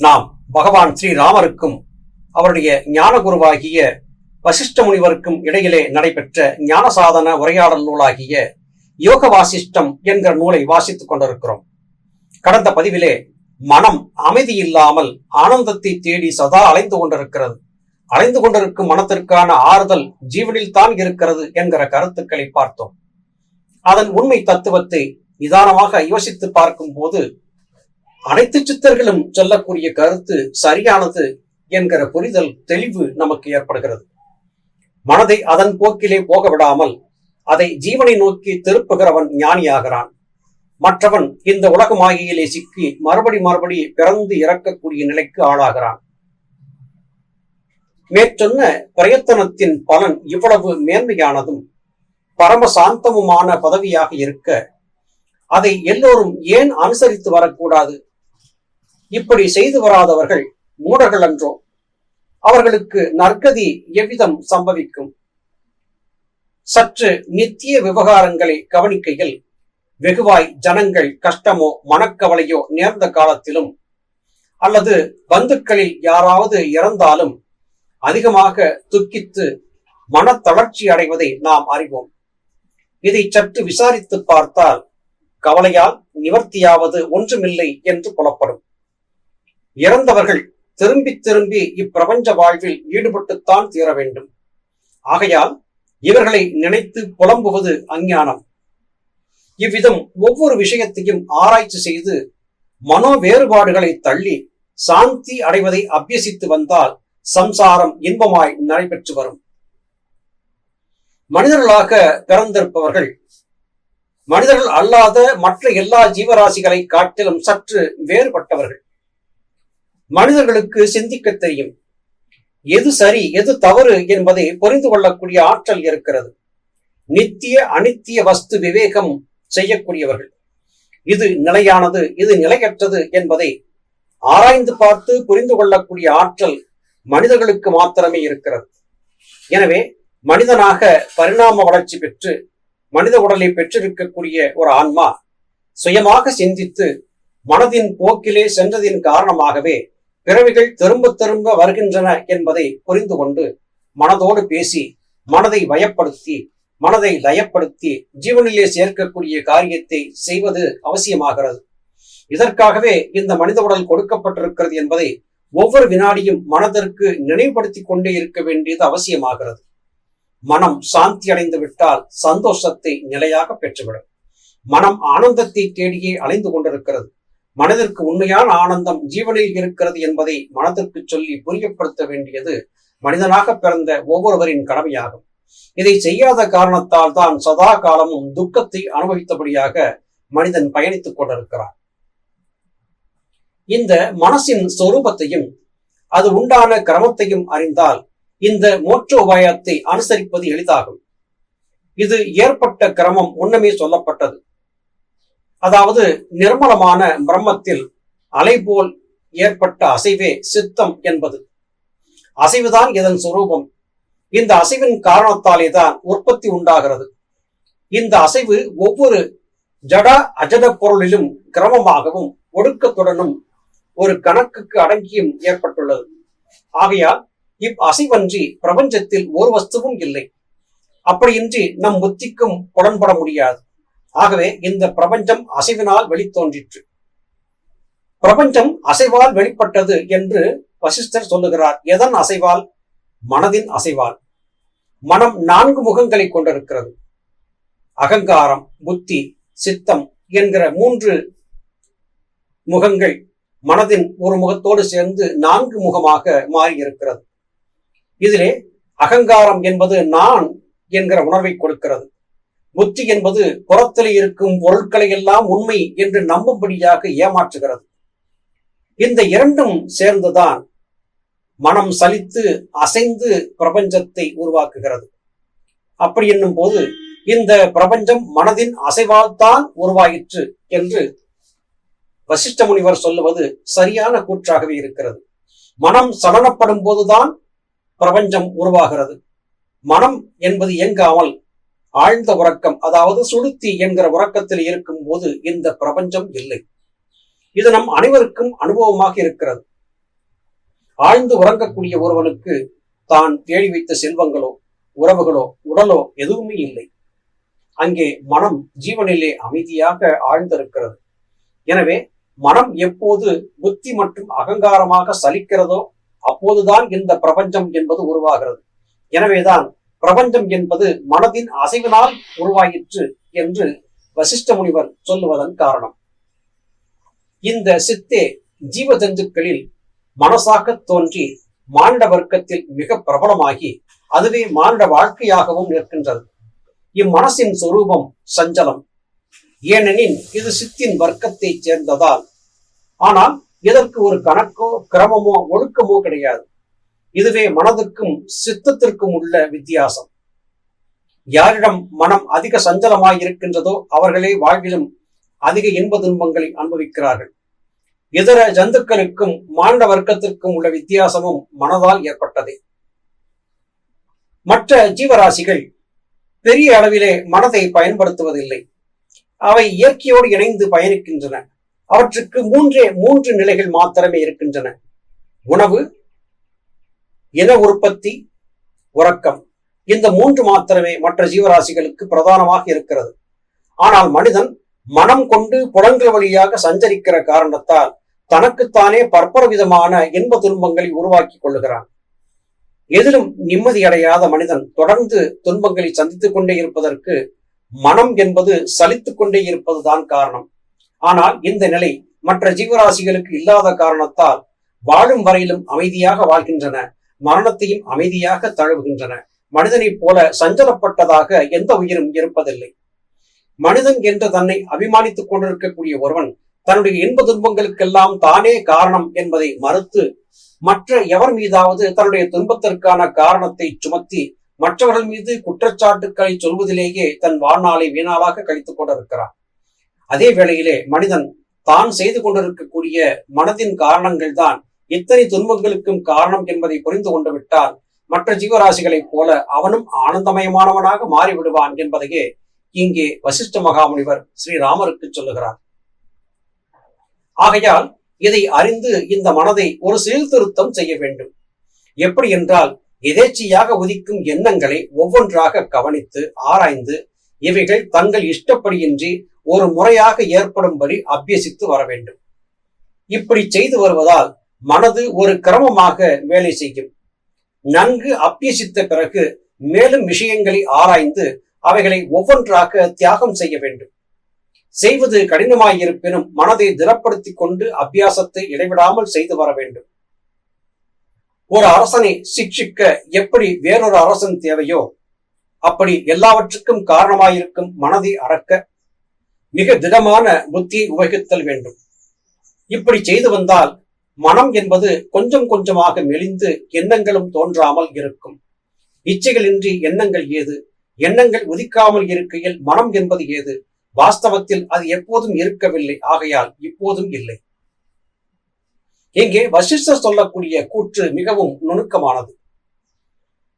நாம் பகவான் ஸ்ரீராமருக்கும் அவருடைய ஞான குருவாகிய வசிஷ்ட முனிவருக்கும் இடையிலே நடைபெற்ற ஞான சாதன உரையாடல் நூலாகிய யோக வாசிஷ்டம் என்கிற நூலை வாசித்துக் கொண்டிருக்கிறோம். கடந்த பதிவிலே மனம் அமைதி இல்லாமல் ஆனந்தத்தை தேடி சதா அலைந்து கொண்டிருக்கிறது. அலைந்து கொண்டிருக்கும் மனத்திற்கான ஆறுதல் ஜீவனில் தான் இருக்கிறது என்கிற கருத்துக்களை பார்த்தோம். அதன் உண்மை தத்துவத்தை நிதானமாக யோசித்து பார்க்கும் போது அனைத்து சித்தர்களும் சொல்லக்கூடிய கருத்து சரியானது என்கிற புரிதல் தெளிவு நமக்கு ஏற்படுகிறது. மனதை அதன் போக்கிலே போக விடாமல் அதை ஜீவனை நோக்கி திருப்புகிறவன் ஞானியாகிறான். மற்றவன் இந்த உலக மாயையிலே சிக்கி மறுபடி மறுபடி பிறந்து இறக்கக்கூடிய நிலைக்கு ஆளாகிறான். மேற்சொன்ன பிரயத்தனத்தின் பலன் இவ்வளவு மேன்மையானதும் பரம சாந்தமுமான பதவியாக இருக்க அதை எல்லோரும் ஏன் அனுசரித்து வரக்கூடாது? இப்படி செய்து வராதவர்கள் மூடர்கள் அன்றோ அவர்களுக்கு நற்கதி எவ்விதம் சம்பவிக்கும்? சற்று நித்திய விவகாரங்களை கவனிக்கையில் வெகுவாய் ஜனங்கள் கஷ்டமோ மனக்கவலையோ நேர்ந்த காலத்திலும் அல்லது பந்துக்களில் யாராவது இறந்தாலும் அதிகமாக துக்கித்து மனத்தளர்ச்சி அடைவதை நாம் அறிவோம். இதை சற்று விசாரித்து பார்த்தால் கவலையால் நிவர்த்தியாவது ஒன்றுமில்லை என்று புலப்படும். இறந்தவர்கள் திரும்பி திரும்பி இப்பிரபஞ்ச வாழ்வில் ஈடுபட்டுத்தான் தீர வேண்டும். ஆகையால் இவர்களை நினைத்து புலம்புவது அஞ்ஞானம். இவ்விதம் ஒவ்வொரு விஷயத்தையும் ஆராய்ச்சி செய்து மனோ வேறுபாடுகளை தள்ளி சாந்தி அடைவதை அபியசித்து வந்தால் சம்சாரம் இன்பமாய் நடைபெற்று வரும். மனிதர்களாக பிறந்திருப்பவர்கள் மனிதர்கள் அல்லாத மற்ற எல்லா ஜீவராசிகளை காட்டிலும் சற்று வேறுபட்டவர்கள். மனிதர்களுக்கு சிந்திக்க தெரியும். எது சரி எது தவறு என்பதை புரிந்து கொள்ளக்கூடிய ஆற்றல் இருக்கிறது. நித்திய அனித்திய வஸ்து விவேகம் செய்யக்கூடியவர்கள். இது நிலையானது இது நிலையற்றது என்பதை ஆராய்ந்து பார்த்து புரிந்து கொள்ளக்கூடிய ஆற்றல் மனிதர்களுக்கு மாத்திரமே இருக்கிறது. எனவே மனிதனாக பரிணாம வளர்ச்சி பெற்று மனித உடலை பெற்றிருக்கக்கூடிய ஒரு ஆன்மா சுயமாக சிந்தித்து மனதின் போக்கிலே சென்றதின் காரணமாகவே பிறவிகள் திரும்ப திரும்ப வருகின்றன என்பதை புரிந்து கொண்டு மனதோடு பேசி மனதை வயப்படுத்தி மனதை லயப்படுத்தி ஜீவனிலே சேர்க்கக்கூடிய காரியத்தை செய்வது அவசியமாகிறது. இதற்காகவே இந்த மனித உடல் கொடுக்கப்பட்டிருக்கிறது என்பதை ஒவ்வொரு வினாடியும் மனதிற்கு நினைவுபடுத்திக் கொண்டே இருக்க வேண்டியது அவசியமாகிறது. மனம் சாந்தி அடைந்து விட்டால் சந்தோஷத்தை நிலையாக பெற்றுவிடும். மனம் ஆனந்தத்தை தேடியே அலைந்து கொண்டிருக்கிறது. மனதிற்கு உண்மையான ஆனந்தம் ஜீவனில் இருக்கிறது என்பதை மனதிற்கு சொல்லி புரியப்படுத்த வேண்டியது மனிதனாக பிறந்த ஒவ்வொருவரின் கடமையாகும். இதை செய்யாத காரணத்தால் தான் சதா காலமும் துக்கத்தை அனுபவித்தபடியாக மனிதன் பயணித்துக் கொண்டிருக்கிறான். இந்த மனசின் சொரூபத்தையும் அது உண்டான கிரமத்தையும் அறிந்தால் இந்த மோட்ச உபாயத்தை அனுசரிப்பது எளிதாகும். இது ஏற்பட்ட கிரமம் முன்னமே சொல்லப்பட்டது. அதாவது நிர்மலமான பிரம்மத்தில் அலை போல் ஏற்பட்ட அசைவே சித்தம் என்பது. அசைவுதான் இதன் சுரூபம். இந்த அசைவின் காரணத்தாலே தான் உற்பத்தி உண்டாகிறது. இந்த அசைவு ஒவ்வொரு ஜட அஜட பொருளிலும் கிரமமாகவும் ஒடுக்கத்துடனும் ஒரு கணக்குக்கு அடங்கியும் ஏற்பட்டுள்ளது. ஆகையால் இவ் அசைவன்றி பிரபஞ்சத்தில் ஒரு வஸ்துவும் இல்லை. அப்படியின்றி நம் புத்திக்கும் புலன்பட முடியாது. ஆகவே இந்த பிரபஞ்சம் அசைவினால் வெளித்தோன்றிற்று. பிரபஞ்சம் அசைவால் வெளிப்பட்டது என்று வசிஷ்டர் சொல்லுகிறார். எதன் அசைவால்? மனதின் அசைவால். மனம் நான்கு முகங்களை கொண்டிருக்கிறது. அகங்காரம் புத்தி சித்தம் என்கிற மூன்று முகங்கள் மனதின் ஒரு முகத்தோடு சேர்ந்து நான்கு முகமாக மாறி இருக்கிறது இதிலே அகங்காரம் என்பது நான் என்கிற உணர்வை கொடுக்கிறது. புத்தி என்பது புறத்தில் இருக்கும் பொருட்களை எல்லாம் உண்மை என்று நம்பும்படியாக ஏமாற்றுகிறது. இந்த இரண்டும் சேர்ந்துதான் மனம் சலித்து அசைந்து பிரபஞ்சத்தை உருவாக்குகிறது. அப்படி என்னும் போது இந்த பிரபஞ்சம் மனதின் அசைவால்தான் உருவாயிற்று என்று வசிஷ்ட முனிவர் சொல்லுவது சரியான கூற்றாகவே இருக்கிறது. மனம் சலனப்படும் போதுதான் பிரபஞ்சம் உருவாகிறது. மனம் என்பது இயங்காமல் ஆழ்ந்த உறக்கம் அதாவது சுளுத்தி என்கிற உறக்கத்தில் இருக்கும் போது இந்த பிரபஞ்சம் இல்லை. இது நம் அனைவருக்கும் அனுபவமாக இருக்கிறது. ஆழ்ந்து உறங்கக்கூடிய ஒருவனுக்கு தான் தேடி வைத்த செல்வங்களோ உறவுகளோ உடலோ எதுவுமே இல்லை. அங்கே மனம் ஜீவனிலே அமைதியாக ஆழ்ந்திருக்கிறது. எனவே மனம் எப்போது புத்தி மற்றும் அகங்காரமாக சலிக்கிறதோ அப்போதுதான் இந்த பிரபஞ்சம் என்பது உருவாகிறது. எனவேதான் பிரபஞ்சம் என்பது மனதின் அசைவினால் உருவாயிற்று என்று வசிஷ்ட முனிவர் சொல்லுவதன் காரணம். இந்த சித்தே ஜீவ ஜந்துக்களில் மனசாக தோன்றி மானிட வர்க்கத்தில் மிக பிரபலமாகி அதுவே மானிட வாழ்க்கையாகவும் நிற்கின்றது. இம்மனசின் சொரூபம் சஞ்சலம். ஏனெனில் இது சித்தின் வர்க்கத்தை சேர்ந்ததால். ஆனால் இதற்கு ஒரு கணக்கோ கிரமமோ ஒழுக்கமோ கிடையாது. இதுவே மனதுக்கும் சித்தத்திற்கும் உள்ள வித்தியாசம். யாரிடம் மனம் அதிக சஞ்சலமாய் இருக்கின்றதோ அவர்களே வாழ்விலும் அதிக இன்ப துன்பங்களை அனுபவிக்கிறார்கள். இதர ஜந்துக்களுக்கும் மாண்ட வர்க்கத்திற்கும் உள்ள வித்தியாசமும் மனதால் ஏற்பட்டதே. மற்ற ஜீவராசிகள் பெரிய அளவிலே மனதை பயன்படுத்துவதில்லை. அவை இயற்கையோடு இணைந்து பயணிக்கின்றன. அவற்றுக்கு மூன்றே மூன்று நிலைகள் மாத்திரமே இருக்கின்றன. உணவு இன உற்பத்தி? உறக்கம். இந்த மூன்று மாத்திரமே மற்ற ஜீவராசிகளுக்கு பிரதானமாக இருக்கிறது. ஆனால் மனிதன் மனம் கொண்டு புலன்கள் வழியாக சஞ்சரிக்கிற காரணத்தால் தனக்குத்தானே பற்பர விதமான இன்ப துன்பங்களை உருவாக்கி கொள்ளுகிறான். எதிலும் நிம்மதி அடையாத மனிதன் தொடர்ந்து துன்பங்களை சந்தித்துக் கொண்டே இருப்பதற்கு மனம் என்பது சலித்துக் கொண்டே இருப்பதுதான் காரணம். ஆனால் இந்த நிலை மற்ற ஜீவராசிகளுக்கு இல்லாத காரணத்தால் வாழும் வரையிலும் அமைதியாக வாழ்கின்றன. மரணத்தையும் அமைதியாக தழுவுகின்றன. மனிதனைப் போல சஞ்சலப்பட்டதாக எந்த உயிரும் இருப்பதில்லை. மனிதன் என்று தன்னை அபிமானித்துக் கொண்டிருக்கக்கூடிய ஒருவன் தன்னுடைய இன்ப துன்பங்களுக்கெல்லாம் தானே காரணம் என்பதை மறுத்து மற்ற எவர் மீதாவது தன்னுடைய துன்பத்திற்கான காரணத்தை சுமத்தி மற்றவர்கள் மீது குற்றச்சாட்டுக்களை சொல்வதிலேயே தன் வாழ்நாளை வீணாளாக கழித்துக் கொண்டிருக்கிறான். அதே வேளையிலே மனிதன் தான் செய்து கொண்டிருக்கக்கூடிய மனதின் காரணங்கள் தான் இத்தனை துன்பங்களுக்கும் காரணம் என்பதை புரிந்து கொண்டு விட்டால் மற்ற ஜீவராசிகளைப் போல அவனும் ஆனந்தமயமானவனாக மாறிவிடுவான் என்பதையே இங்கே வசிஷ்ட மகாமுனிவர் ஸ்ரீராமருக்கு சொல்லுகிறார். ஆகையால் இதை அறிந்து இந்த மனதை ஒரு சீர்திருத்தம் செய்ய வேண்டும். எப்படி என்றால் எதேச்சியாக உதிக்கும் எண்ணங்களை ஒவ்வொன்றாக கவனித்து ஆராய்ந்து இவைகள் தங்கள் இஷ்டப்படியின்றி ஒரு முறையாக ஏற்படும்படி அபியசித்து வர வேண்டும். இப்படி செய்து வருவதால் மனது ஒரு கிரமமாக வேலை செய்யும். நன்கு அபியசித்த பிறகு மேலும் விஷயங்களை ஆராய்ந்து அவைகளை ஒவ்வொன்றாக தியாகம் செய்ய வேண்டும். செய்வது கடினமாயிருப்பினும் மனதை திடப்படுத்திக் கொண்டு அபியாசத்தை இடைவிடாமல் செய்து வர வேண்டும். ஒரு அரசனை சிக்ஷிக்க எப்படி வேறொரு அரசன் தேவையோ அப்படி எல்லாவற்றுக்கும் காரணமாயிருக்கும் மனதை அறக்க மிக திடமான புத்தியை உபயோகித்தல் வேண்டும். இப்படி செய்து வந்தால் மனம் என்பது கொஞ்சம் கொஞ்சமாக மெலிந்து எண்ணங்களும் தோன்றாமல் இருக்கும். இச்சைகளின்றி எண்ணங்கள் ஏது? எண்ணங்கள் உதிக்காமல் இருக்கையில் மனம் என்பது ஏது? வாஸ்தவத்தில் அது எப்போதும் இருக்கவில்லை ஆகையால் இப்போதும் இல்லை. இங்கே வசிஷ்டர் சொல்லக்கூடிய கூற்று மிகவும் நுணுக்கமானது.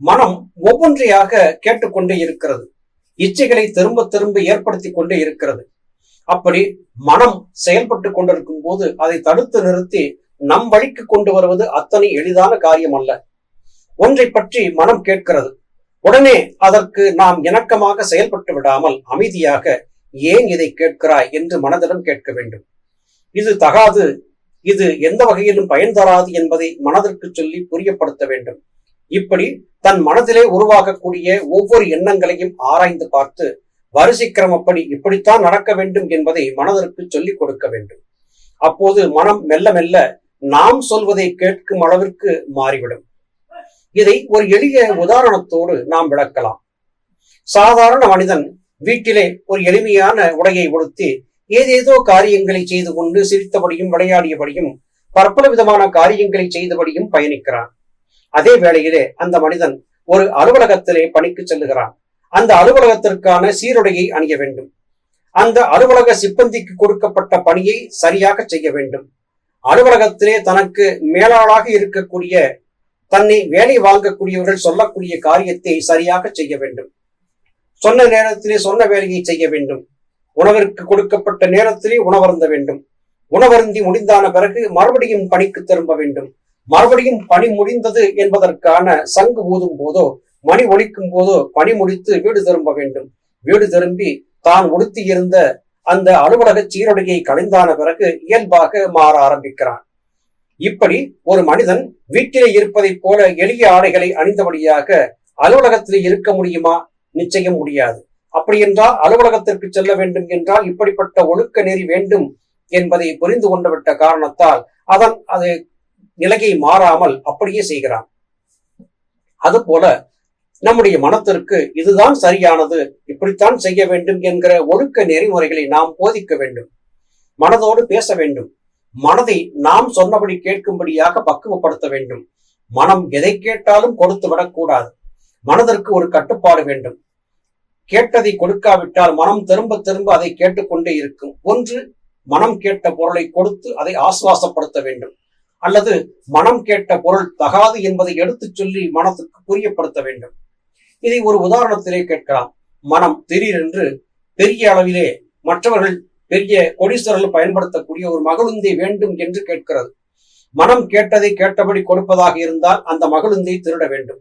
மனம் ஒவ்வொன்றையாக கேட்டுக்கொண்டே இருக்கிறது. இச்சைகளை திரும்ப திரும்ப ஏற்படுத்தி கொண்டே இருக்கிறது. அப்படி மனம் செயல்பட்டு கொண்டிருக்கும் போது அதை தடுத்து நிறுத்தி நம் வழிக்கு கொண்டு வருவது அத்தனை எளிதான காரியம் அல்ல ஒன்றை பற்றி மனம் கேட்கிறது. உடனே அதற்கு நாம் இணக்கமாக செயல்பட்டு விடாமல் அமைதியாக ஏன் இதை கேட்கிறாய் என்று மனதிடம் கேட்க வேண்டும். இது தகாது. இது எந்த வகையிலும் பயன் தராது என்பதை மனதிற்கு சொல்லி புரியப்படுத்த வேண்டும். இப்படி தன் மனதிலே உருவாகக்கூடிய ஒவ்வொரு எண்ணங்களையும் ஆராய்ந்து பார்த்து வரிசை கிரமப்படி இப்படித்தான் நடக்க வேண்டும் என்பதை மனதிற்கு சொல்லிக் கொடுக்க வேண்டும். அப்போது மனம் மெல்ல மெல்ல நாம் சொல்வதை கேட்கும் அளவிற்கு மாறிவிடும். இதை ஒரு எளிய உதாரணத்தோடு நாம் விளக்கலாம். சாதாரண மனிதன் வீட்டிலே ஒரு எளிமையான உடையை உடுத்தி ஏதேதோ காரியங்களை செய்து கொண்டு சிரித்தபடியும் விளையாடியபடியும் பற்பல விதமான காரியங்களை செய்தபடியும் பயணிக்கிறான். அதே வேளையிலே அந்த மனிதன் ஒரு அலுவலகத்திலே பணிக்கு செல்லுகிறான். அந்த அலுவலகத்திற்கான சீருடையை அணிய வேண்டும். அந்த அலுவலக சிப்பந்திக்கு கொடுக்கப்பட்ட பணியை சரியாக செய்ய வேண்டும். அலுவலகத்திலே தனக்கு மேலாளாக இருக்கக்கூடிய தன்னை வேலை வாங்கக்கூடியவர்கள் சொல்லக்கூடிய காரியத்தை சரியாக செய்ய வேண்டும். சொன்ன நேரத்திலே சொன்ன வேலையை செய்ய வேண்டும். உணவிற்கு கொடுக்கப்பட்ட நேரத்திலே உணவருந்த வேண்டும். உணவருந்தி முடிந்தான பிறகு மறுபடியும் பணிக்கு திரும்ப வேண்டும். மறுபடியும் பணி முடிந்தது என்பதற்கான சங்கு ஊதும் போதோ மணி ஒழிக்கும் போதோ பணி முடித்து வீடு திரும்ப வேண்டும். வீடு திரும்பி தான் உடுத்தி இருந்த அந்த அலுவலக சீருடையை கலைந்தான பிறகு இயல்பாக மாற ஆரம்பிக்கிறான். இப்படி ஒரு மனிதன் வீட்டிலே இருப்பதைப் போல எளிய ஆடைகளை அணிந்தபடியாக அலுவலகத்தில் இருக்க முடியுமா? நிச்சயம் முடியாது. அப்படி என்றால் அலுவலகத்திற்கு செல்ல வேண்டும் என்றால் இப்படிப்பட்ட ஒழுக்க நெறி வேண்டும் என்பதை புரிந்து கொண்டுவிட்ட காரணத்தால் அதன் அது நிலையை மாறாமல் அப்படியே செய்கிறான். அதுபோல நம்முடைய மனத்திற்கு இதுதான் சரியானது இப்படித்தான் செய்ய வேண்டும் என்கிற ஒழுக்க நெறிமுறைகளை நாம் போதிக்க வேண்டும். மனதோடு பேச வேண்டும். மனதை நாம் சொன்னபடி கேட்கும்படியாக பக்குவப்படுத்த வேண்டும். மனம் எதை கேட்டாலும் கொடுத்து விடக்கூடாது. மனதிற்கு ஒரு கட்டுப்பாடு வேண்டும். கேட்டதை கொடுக்காவிட்டால் மனம் திரும்ப திரும்ப அதை கேட்டுக்கொண்டே இருக்கும். ஒன்று மனம் கேட்ட பொருளை கொடுத்து அதை ஆசுவாசப்படுத்த வேண்டும். அல்லது மனம் கேட்ட பொருள் தகாது என்பதை எடுத்துச் சொல்லி மனத்துக்கு புரியப்படுத்த வேண்டும். இதை ஒரு உதாரணத்திலே கேட்கலாம். மனம் திடீரென்று பெரிய அளவிலே மற்றவர்கள் பெரிய கொடிசர்கள் பயன்படுத்தக்கூடிய ஒரு மகளுந்தை வேண்டும் என்று கேட்கிறது. மனம் கேட்டதை கேட்டபடி கொடுப்பதாக இருந்தால் அந்த மகளுந்தை திருட வேண்டும்.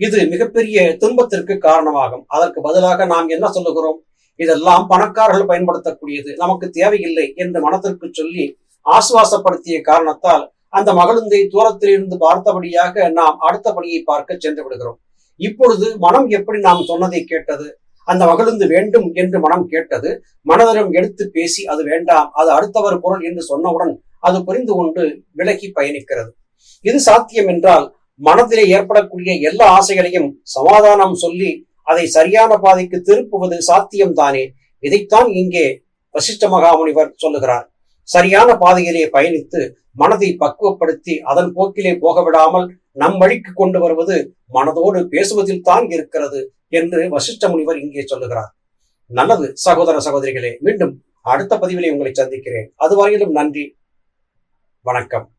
இது மிகப்பெரிய துன்பத்திற்கு காரணமாகும். அதற்கு பதிலாக நாம் என்ன சொல்லுகிறோம்? இதெல்லாம் பணக்காரர்கள் பயன்படுத்தக்கூடியது. நமக்கு தேவையில்லை என்று மனத்திற்கு சொல்லி ஆசுவாசப்படுத்திய காரணத்தால் அந்த மகளுந்தை தூரத்தில் இருந்து பார்த்தபடியாக நாம் அடுத்த பணியை பார்க்க சென்று விடுகிறோம். இப்பொழுது மனம் எப்படி நாம் சொன்னதை கேட்டது? அந்த மகளுந்து வேண்டும் என்று மனம் கேட்டது. மனதிடம் எடுத்து பேசி அது வேண்டாம் அது அடுத்தவர் பொருள் என்று சொன்னவுடன் அது புரிந்து கொண்டு விலகி பயணிக்கிறது. இது சாத்தியம் என்றால் மனதிலே ஏற்படக்கூடிய எல்லா ஆசைகளையும் சமாதானம் சொல்லி அதை சரியான பாதைக்கு திருப்புவது சாத்தியம்தானே இதைத்தான் இங்கே வசிஷ்ட மகாமுனிவர் சொல்லுகிறார். சரியான பாதையிலே பயணித்து மனதை பக்குவப்படுத்தி அதன் போக்கிலே போக விடாமல் நம் வழிக்கு கொண்டு வருவது மனதோடு பேசுவதில் தான் இருக்கிறது என்று வசிஷ்ட முனிவர் இங்கே சொல்லுகிறார். நல்லது சகோதர சகோதரிகளே மீண்டும் அடுத்த பதிவிலே உங்களை சந்திக்கிறேன். அதுவரையிலும் நன்றி வணக்கம்.